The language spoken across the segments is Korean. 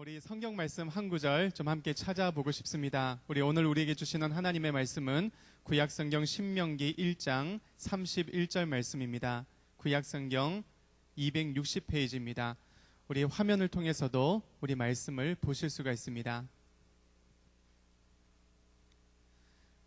우리 성경 말씀 한 구절 좀 함께 찾아보고 싶습니다. 우리 오늘 우리에게 주시는 하나님의 말씀은 구약 성경 신명기 1장 31절 말씀입니다. 구약 성경 260페이지입니다. 우리 화면을 통해서도 우리 말씀을 보실 수가 있습니다.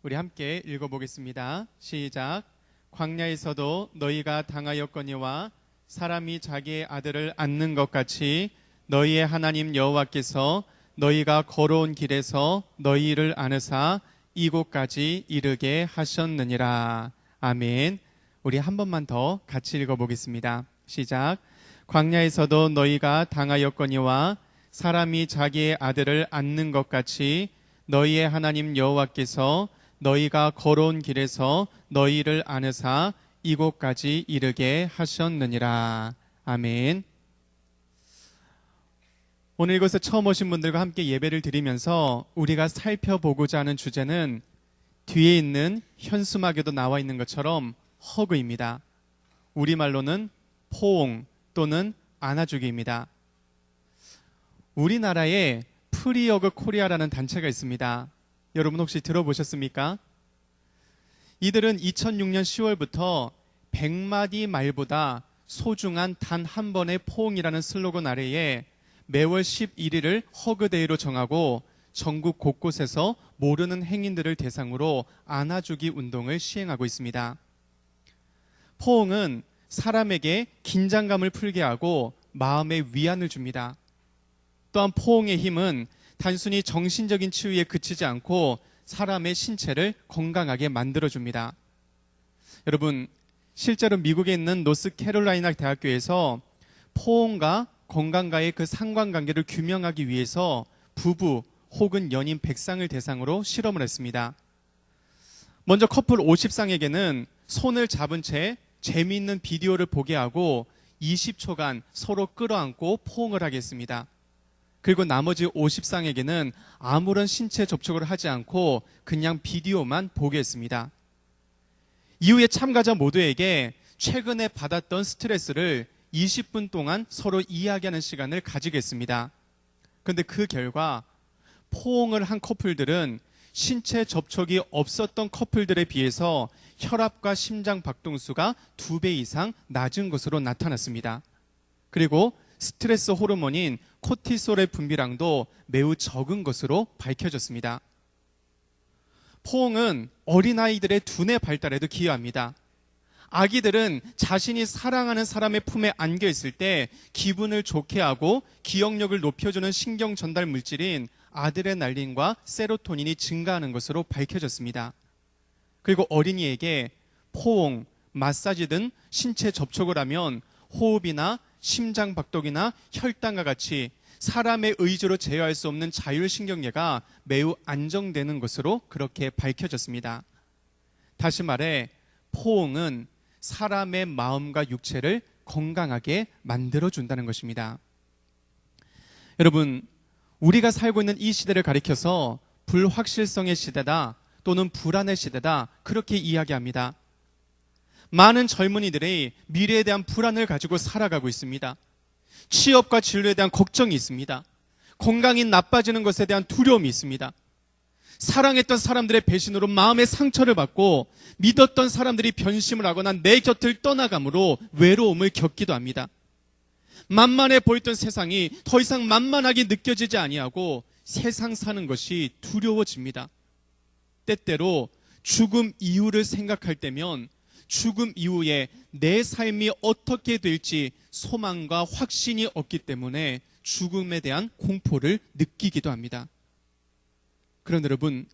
우리 함께 읽어보겠습니다. 시작. 광야에서도 너희가 당하였거니와 사람이 자기의 아들을 안는 것 같이 너희의 하나님 여호와께서 너희가 걸어온 길에서 너희를 안으사 이곳까지 이르게 하셨느니라. 아멘. 우리 한 번만 더 같이 읽어보겠습니다. 시작. 광야에서도 너희가 당하였거니와 사람이 자기의 아들을 안는 것 같이 너희의 하나님 여호와께서 너희가 걸어온 길에서 너희를 안으사 이곳까지 이르게 하셨느니라. 아멘. 오늘 이곳에 처음 오신 분들과 함께 예배를 드리면서 우리가 살펴보고자 하는 주제는 뒤에 있는 현수막에도 나와 있는 것처럼 허그입니다. 우리말로는 포옹 또는 안아주기입니다. 우리나라에 프리어그 코리아라는 단체가 있습니다. 여러분 혹시 들어보셨습니까? 이들은 2006년 10월부터 100마디 말보다 소중한 단 한 번의 포옹이라는 슬로건 아래에 매월 11일을 허그데이로 정하고 전국 곳곳에서 모르는 행인들을 대상으로 안아주기 운동을 시행하고 있습니다. 포옹은 사람에게 긴장감을 풀게 하고 마음의 위안을 줍니다. 또한 포옹의 힘은 단순히 정신적인 치유에 그치지 않고 사람의 신체를 건강하게 만들어줍니다. 여러분, 실제로 미국에 있는 노스캐롤라이나 대학교에서 포옹과 건강과의 그 상관관계를 규명하기 위해서 부부 혹은 연인 100쌍을 대상으로 실험을 했습니다. 먼저 커플 50쌍에게는 손을 잡은 채 재미있는 비디오를 보게 하고 20초간 서로 끌어안고 포옹을 하겠습니다. 그리고 나머지 50쌍에게는 아무런 신체 접촉을 하지 않고 그냥 비디오만 보게 했습니다. 이후에 참가자 모두에게 최근에 받았던 스트레스를 20분 동안 서로 이야기하는 시간을 가지겠습니다. 그런데 그 결과 포옹을 한 커플들은 신체 접촉이 없었던 커플들에 비해서 혈압과 심장 박동수가 두 배 이상 낮은 것으로 나타났습니다. 그리고 스트레스 호르몬인 코티솔의 분비량도 매우 적은 것으로 밝혀졌습니다. 포옹은 어린아이들의 두뇌 발달에도 기여합니다. 아기들은 자신이 사랑하는 사람의 품에 안겨 있을 때 기분을 좋게 하고 기억력을 높여주는 신경 전달 물질인 아드레날린과 세로토닌이 증가하는 것으로 밝혀졌습니다. 그리고 어린이에게 포옹, 마사지 등 신체 접촉을 하면 호흡이나 심장 박동이나 혈당과 같이 사람의 의지로 제어할 수 없는 자율신경계가 매우 안정되는 것으로 그렇게 밝혀졌습니다. 다시 말해, 포옹은 사람의 마음과 육체를 건강하게 만들어준다는 것입니다. 여러분, 우리가 살고 있는 이 시대를 가리켜서 불확실성의 시대다 또는 불안의 시대다 그렇게 이야기합니다. 많은 젊은이들이 미래에 대한 불안을 가지고 살아가고 있습니다. 취업과 진로에 대한 걱정이 있습니다. 건강이 나빠지는 것에 대한 두려움이 있습니다. 사랑했던 사람들의 배신으로 마음의 상처를 받고 믿었던 사람들이 변심을 하거나 내 곁을 떠나감으로 외로움을 겪기도 합니다. 만만해 보였던 세상이 더 이상 만만하게 느껴지지 아니하고 세상 사는 것이 두려워집니다. 때때로 죽음 이후를 생각할 때면 죽음 이후에 내 삶이 어떻게 될지 소망과 확신이 없기 때문에 죽음에 대한 공포를 느끼기도 합니다. 그런데 여러분,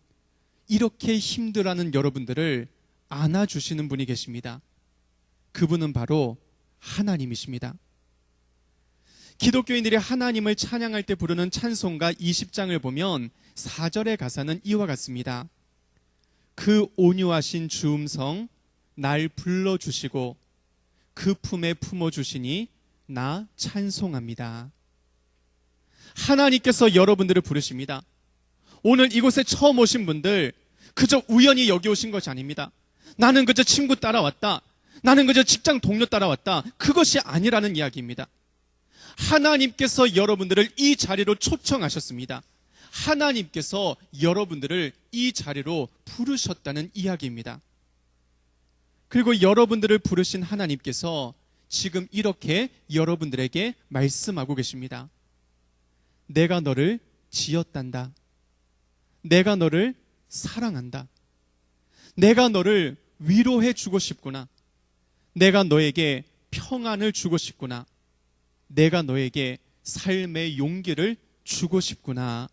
이렇게 힘들어하는 여러분들을 안아주시는 분이 계십니다. 그분은 바로 하나님이십니다. 기독교인들이 하나님을 찬양할 때 부르는 찬송가 20장을 보면 4절의 가사는 이와 같습니다. 그 온유하신 주음성 날 불러주시고 그 품에 품어주시니 나 찬송합니다. 하나님께서 여러분들을 부르십니다. 오늘 이곳에 처음 오신 분들 그저 우연히 여기 오신 것이 아닙니다. 나는 그저 친구 따라왔다. 나는 그저 직장 동료 따라왔다. 그것이 아니라는 이야기입니다. 하나님께서 여러분들을 이 자리로 초청하셨습니다. 하나님께서 여러분들을 이 자리로 부르셨다는 이야기입니다. 그리고 여러분들을 부르신 하나님께서 지금 이렇게 여러분들에게 말씀하고 계십니다. 내가 너를 지었단다. 내가 너를 사랑한다. 내가 너를 위로해 주고 싶구나. 내가 너에게 평안을 주고 싶구나. 내가 너에게 삶의 용기를 주고 싶구나.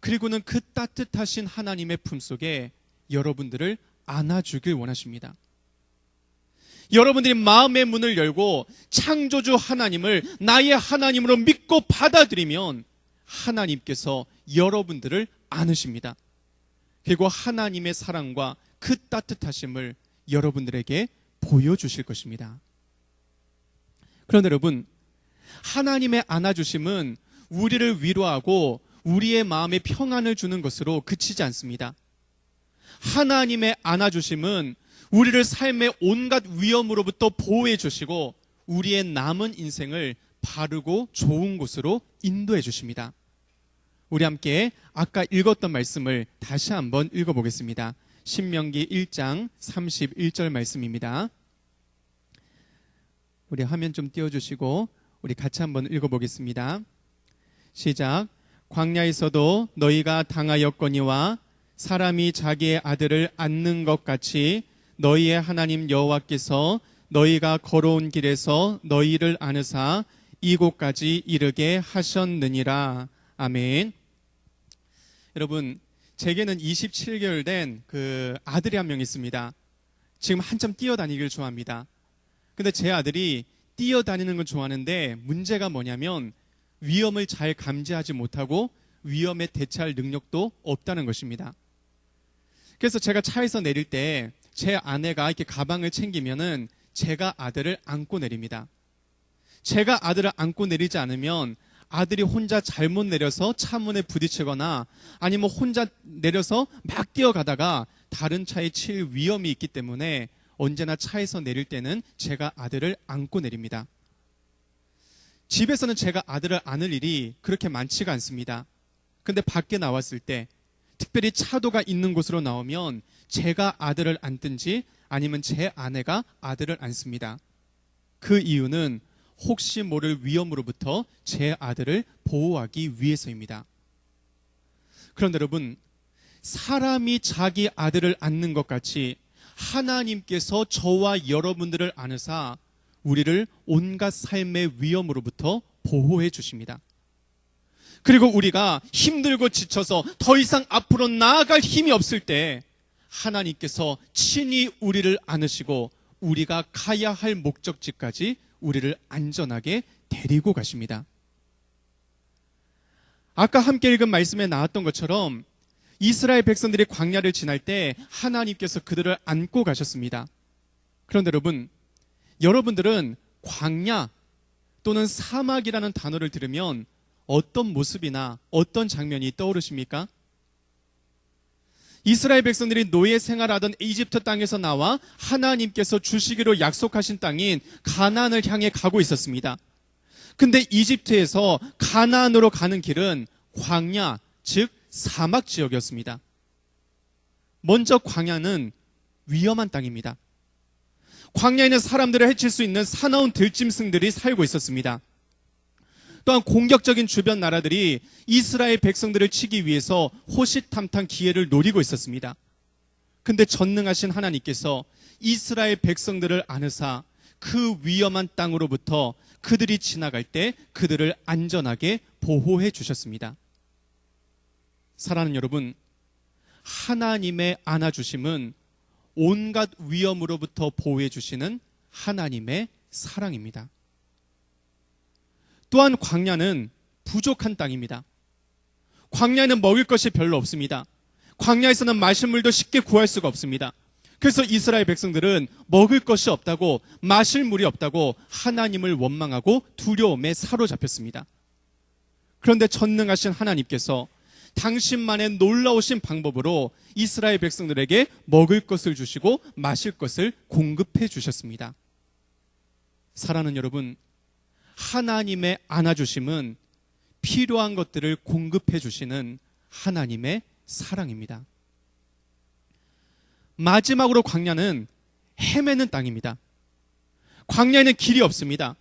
그리고는 그 따뜻하신 하나님의 품 속에 여러분들을 안아주길 원하십니다. 여러분들이 마음의 문을 열고 창조주 하나님을 나의 하나님으로 믿고 받아들이면 하나님께서 여러분들을 안으십니다. 그리고 하나님의 사랑과 그 따뜻하심을 여러분들에게 보여주실 것입니다. 그런데 여러분, 하나님의 안아주심은 우리를 위로하고 우리의 마음에 평안을 주는 것으로 그치지 않습니다. 하나님의 안아주심은 우리를 삶의 온갖 위험으로부터 보호해 주시고 우리의 남은 인생을 바르고 좋은 곳으로 인도해 주십니다. 우리 함께 아까 읽었던 말씀을 다시 한번 읽어보겠습니다. 신명기 1장 31절 말씀입니다. 우리 화면 좀 띄워주시고 우리 같이 한번 읽어보겠습니다. 시작. 광야에서도 너희가 당하였거니와 사람이 자기의 아들을 안는 것 같이 너희의 하나님 여호와께서 너희가 걸어온 길에서 너희를 안으사 이곳까지 이르게 하셨느니라. 아멘. 여러분, 제게는 27개월 된 그 아들이 한 명 있습니다. 지금 한참 뛰어다니기를 좋아합니다. 근데 제 아들이 뛰어다니는 건 좋아하는데 문제가 뭐냐면 위험을 잘 감지하지 못하고 위험에 대처할 능력도 없다는 것입니다. 그래서 제가 차에서 내릴 때 제 아내가 이렇게 가방을 챙기면은 제가 아들을 안고 내립니다. 제가 아들을 안고 내리지 않으면 아들이 혼자 잘못 내려서 차 문에 부딪히거나 아니면 혼자 내려서 막 뛰어가다가 다른 차에 칠 위험이 있기 때문에 언제나 차에서 내릴 때는 제가 아들을 안고 내립니다. 집에서는 제가 아들을 안을 일이 그렇게 많지가 않습니다. 근데 밖에 나왔을 때 특별히 차도가 있는 곳으로 나오면 제가 아들을 안든지 아니면 제 아내가 아들을 안습니다. 그 이유는 혹시 모를 위험으로부터 제 아들을 보호하기 위해서입니다. 그런데 여러분, 사람이 자기 아들을 안는 것 같이 하나님께서 저와 여러분들을 안으사 우리를 온갖 삶의 위험으로부터 보호해 주십니다. 그리고 우리가 힘들고 지쳐서 더 이상 앞으로 나아갈 힘이 없을 때 하나님께서 친히 우리를 안으시고 우리가 가야 할 목적지까지 우리를 안전하게 데리고 가십니다. 아까 함께 읽은 말씀에 나왔던 것처럼 이스라엘 백성들이 광야를 지날 때 하나님께서 그들을 안고 가셨습니다. 그런데 여러분, 여러분들은 광야 또는 사막이라는 단어를 들으면 어떤 모습이나 어떤 장면이 떠오르십니까? 이스라엘 백성들이 노예 생활하던 이집트 땅에서 나와 하나님께서 주시기로 약속하신 땅인 가나안을 향해 가고 있었습니다. 근데 이집트에서 가나안으로 가는 길은 광야, 즉 사막 지역이었습니다. 먼저 광야는 위험한 땅입니다. 광야에는 사람들을 해칠 수 있는 사나운 들짐승들이 살고 있었습니다. 또한 공격적인 주변 나라들이 이스라엘 백성들을 치기 위해서 호시탐탐 기회를 노리고 있었습니다. 근데 전능하신 하나님께서 이스라엘 백성들을 안으사 그 위험한 땅으로부터 그들이 지나갈 때 그들을 안전하게 보호해 주셨습니다. 사랑하는 여러분, 하나님의 안아주심은 온갖 위험으로부터 보호해 주시는 하나님의 사랑입니다. 또한 광야는 부족한 땅입니다. 광야에는 먹을 것이 별로 없습니다. 광야에서는 마실 물도 쉽게 구할 수가 없습니다. 그래서 이스라엘 백성들은 먹을 것이 없다고 마실 물이 없다고 하나님을 원망하고 두려움에 사로잡혔습니다. 그런데 전능하신 하나님께서 당신만의 놀라우신 방법으로 이스라엘 백성들에게 먹을 것을 주시고 마실 것을 공급해 주셨습니다. 사랑하는 여러분, 하나님의 안아주심은 필요한 것들을 공급해 주시는 하나님의 사랑입니다. 마지막으로 광야는 헤매는 땅입니다. 광야에는 길이 없습니다.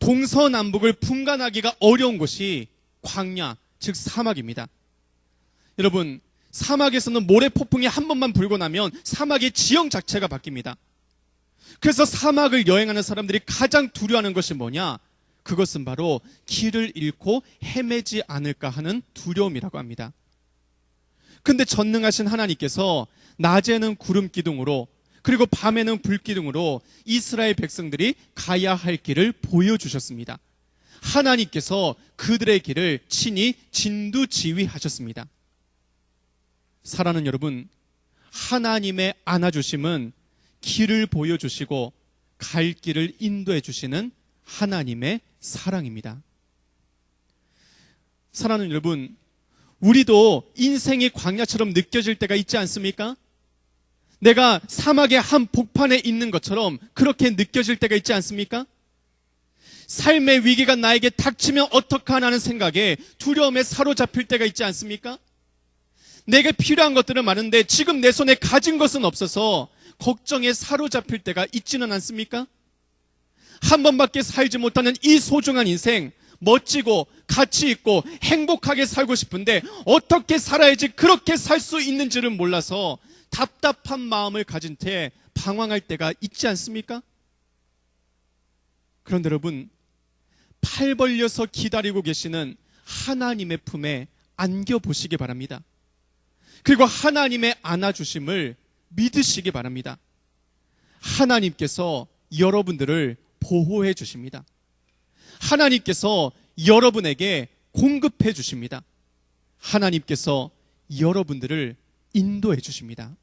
동서남북을 분간하기가 어려운 곳이 광야, 즉 사막입니다. 여러분, 사막에서는 모래 폭풍이 한 번만 불고 나면 사막의 지형 자체가 바뀝니다. 그래서 사막을 여행하는 사람들이 가장 두려워하는 것이 뭐냐? 그것은 바로 길을 잃고 헤매지 않을까 하는 두려움이라고 합니다. 근데 전능하신 하나님께서 낮에는 구름 기둥으로 그리고 밤에는 불 기둥으로 이스라엘 백성들이 가야 할 길을 보여주셨습니다. 하나님께서 그들의 길을 친히 진두 지휘하셨습니다. 사랑하는 여러분, 하나님의 안아주심은 길을 보여주시고 갈 길을 인도해 주시는 하나님의 사랑입니다. 사랑하는 여러분, 우리도 인생이 광야처럼 느껴질 때가 있지 않습니까? 내가 사막의 한 복판에 있는 것처럼 그렇게 느껴질 때가 있지 않습니까? 삶의 위기가 나에게 닥치면 어떡하나 하는 생각에 두려움에 사로잡힐 때가 있지 않습니까? 내게 필요한 것들은 많은데 지금 내 손에 가진 것은 없어서 걱정에 사로잡힐 때가 있지는 않습니까? 한 번밖에 살지 못하는 이 소중한 인생, 멋지고 가치 있고 행복하게 살고 싶은데 어떻게 살아야지 그렇게 살 수 있는지를 몰라서 답답한 마음을 가진 채 방황할 때가 있지 않습니까? 그런데 여러분, 팔 벌려서 기다리고 계시는 하나님의 품에 안겨 보시기 바랍니다. 그리고 하나님의 안아주심을 믿으시기 바랍니다. 하나님께서 여러분들을 보호해 주십니다. 하나님께서 여러분에게 공급해 주십니다. 하나님께서 여러분들을 인도해 주십니다.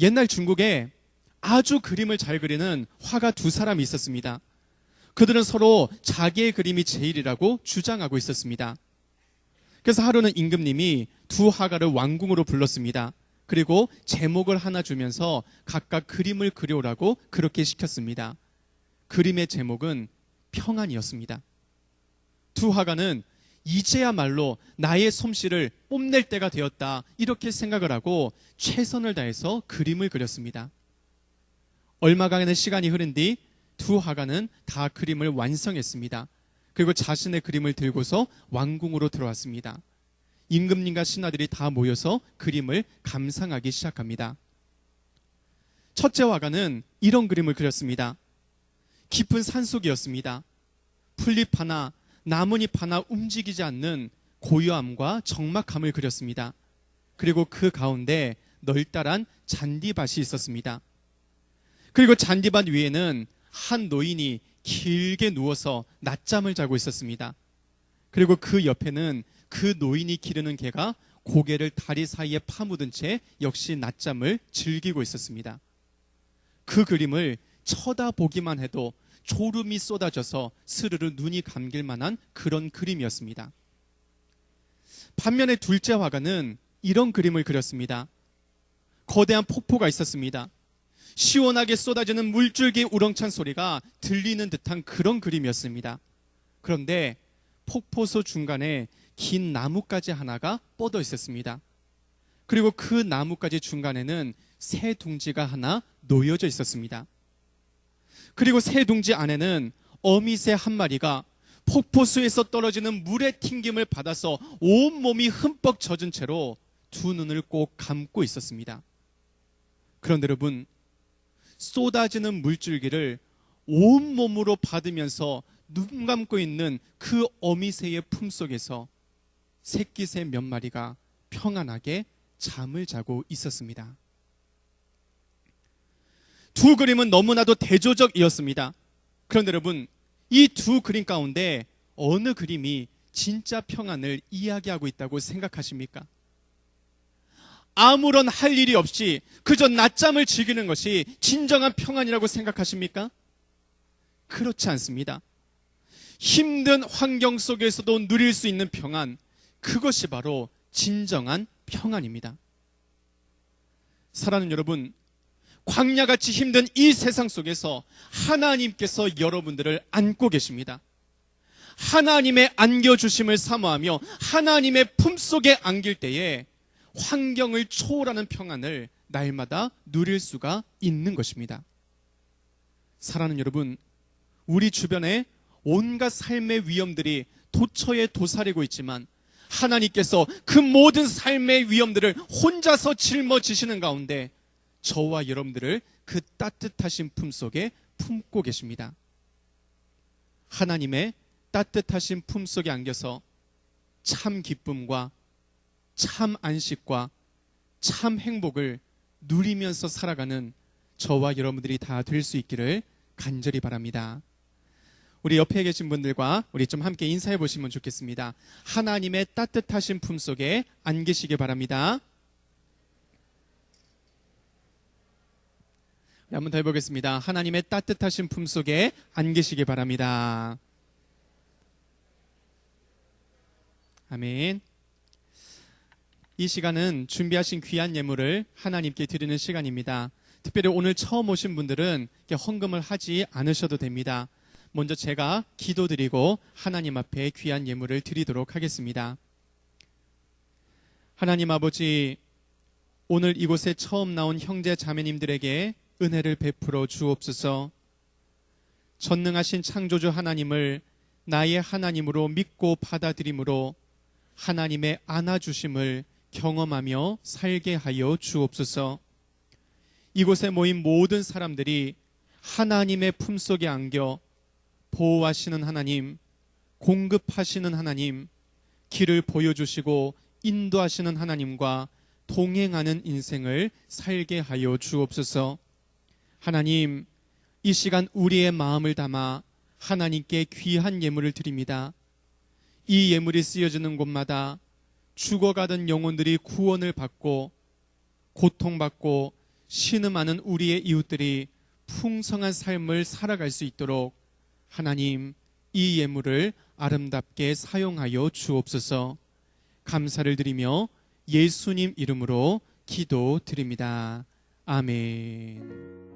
옛날 중국에 아주 그림을 잘 그리는 화가 두 사람이 있었습니다. 그들은 서로 자기의 그림이 제일이라고 주장하고 있었습니다. 그래서 하루는 임금님이 두 화가를 왕궁으로 불렀습니다. 그리고 제목을 하나 주면서 각각 그림을 그려오라고 그렇게 시켰습니다. 그림의 제목은 평안이었습니다. 두 화가는 이제야말로 나의 솜씨를 뽐낼 때가 되었다. 이렇게 생각을 하고 최선을 다해서 그림을 그렸습니다. 얼마간의 시간이 흐른 뒤 두 화가는 다 그림을 완성했습니다. 그리고 자신의 그림을 들고서 왕궁으로 들어왔습니다. 임금님과 신하들이 다 모여서 그림을 감상하기 시작합니다. 첫째 화가는 이런 그림을 그렸습니다. 깊은 산속이었습니다. 풀잎 하나, 나뭇잎 하나 움직이지 않는 고요함과 적막함을 그렸습니다. 그리고 그 가운데 널따란 잔디밭이 있었습니다. 그리고 잔디밭 위에는 한 노인이 길게 누워서 낮잠을 자고 있었습니다. 그리고 그 옆에는 그 노인이 기르는 개가 고개를 다리 사이에 파묻은 채 역시 낮잠을 즐기고 있었습니다. 그 그림을 쳐다보기만 해도 졸음이 쏟아져서 스르르 눈이 감길 만한 그런 그림이었습니다. 반면에 둘째 화가는 이런 그림을 그렸습니다. 거대한 폭포가 있었습니다. 시원하게 쏟아지는 물줄기 우렁찬 소리가 들리는 듯한 그런 그림이었습니다. 그런데 폭포수 중간에 긴 나뭇가지 하나가 뻗어 있었습니다. 그리고 그 나뭇가지 중간에는 새 둥지가 하나 놓여져 있었습니다. 그리고 새 둥지 안에는 어미새 한 마리가 폭포수에서 떨어지는 물의 튕김을 받아서 온몸이 흠뻑 젖은 채로 두 눈을 꼭 감고 있었습니다. 그런데 여러분, 쏟아지는 물줄기를 온몸으로 받으면서 눈 감고 있는 그 어미새의 품속에서 새끼새 몇 마리가 평안하게 잠을 자고 있었습니다. 두 그림은 너무나도 대조적이었습니다. 그런데 여러분, 이 두 그림 가운데 어느 그림이 진짜 평안을 이야기하고 있다고 생각하십니까? 아무런 할 일이 없이 그저 낮잠을 즐기는 것이 진정한 평안이라고 생각하십니까? 그렇지 않습니다. 힘든 환경 속에서도 누릴 수 있는 평안, 그것이 바로 진정한 평안입니다. 사랑하는 여러분, 광야같이 힘든 이 세상 속에서 하나님께서 여러분들을 안고 계십니다. 하나님의 안겨주심을 사모하며 하나님의 품속에 안길 때에 환경을 초월하는 평안을 날마다 누릴 수가 있는 것입니다. 사랑하는 여러분, 우리 주변에 온갖 삶의 위험들이 도처에 도사리고 있지만 하나님께서 그 모든 삶의 위험들을 혼자서 짊어지시는 가운데 저와 여러분들을 그 따뜻하신 품 속에 품고 계십니다. 하나님의 따뜻하신 품 속에 안겨서 참 기쁨과 참 안식과 참 행복을 누리면서 살아가는 저와 여러분들이 다 될 수 있기를 간절히 바랍니다. 우리 옆에 계신 분들과 우리 좀 함께 인사해 보시면 좋겠습니다. 하나님의 따뜻하신 품 속에 안기시기 바랍니다. 네, 한번 더 해보겠습니다. 하나님의 따뜻하신 품 속에 안기시기 바랍니다. 아멘. 이 시간은 준비하신 귀한 예물을 하나님께 드리는 시간입니다. 특별히 오늘 처음 오신 분들은 헌금을 하지 않으셔도 됩니다. 먼저 제가 기도드리고 하나님 앞에 귀한 예물을 드리도록 하겠습니다. 하나님 아버지, 오늘 이곳에 처음 나온 형제 자매님들에게 은혜를 베풀어 주옵소서. 전능하신 창조주 하나님을 나의 하나님으로 믿고 받아들임으로 하나님의 안아주심을 경험하며 살게 하여 주옵소서. 이곳에 모인 모든 사람들이 하나님의 품속에 안겨 보호하시는 하나님, 공급하시는 하나님, 길을 보여주시고 인도하시는 하나님과 동행하는 인생을 살게 하여 주옵소서. 하나님, 이 시간 우리의 마음을 담아 하나님께 귀한 예물을 드립니다. 이 예물이 쓰여지는 곳마다 죽어가던 영혼들이 구원을 받고 고통받고 신음하는 우리의 이웃들이 풍성한 삶을 살아갈 수 있도록 하나님 이 예물을 아름답게 사용하여 주옵소서 감사를 드리며 예수님 이름으로 기도 드립니다. 아멘.